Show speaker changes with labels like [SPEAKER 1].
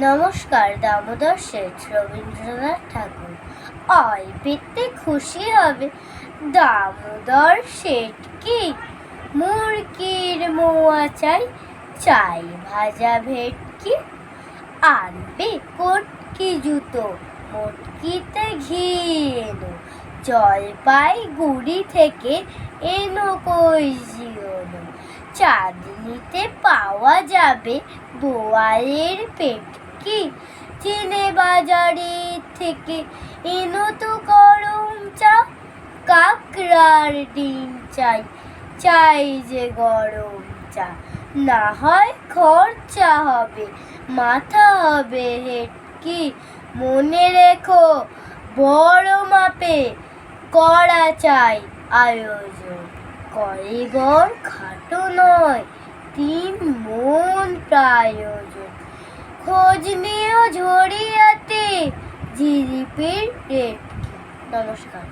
[SPEAKER 1] নমস্কার, দামোদর শেঠ রবীন্দ্রনাথ ঠাকুর। আয় পেতে খুশি হবে। দামোদর শেঠ কি? মুরগির মোয়া চাই চাই ভাজা ভেটকি। আনবে কটকি জুতো, মটকিতে ঘি এনো। জলপাইগুড়ি থেকে এনো কই জিওনো। চাঁদনিতে পাওয়া যাবে বোয়ালের পেটকি চিনে বাজারে থেকে এনো তো গরম চা, কাকড়ার ডিম চাই চাই যে গরম চা। না হয় খরচা হবে, মাথা হবে হেটকি মনে রেখো, বড় মাপে করা চাই, আয়োজন করিগর খাটো নয়, তিন মন প্রায়োজন। খোঁজ নিও ঝরিয়াতে জিলিপির রেট নমস্কার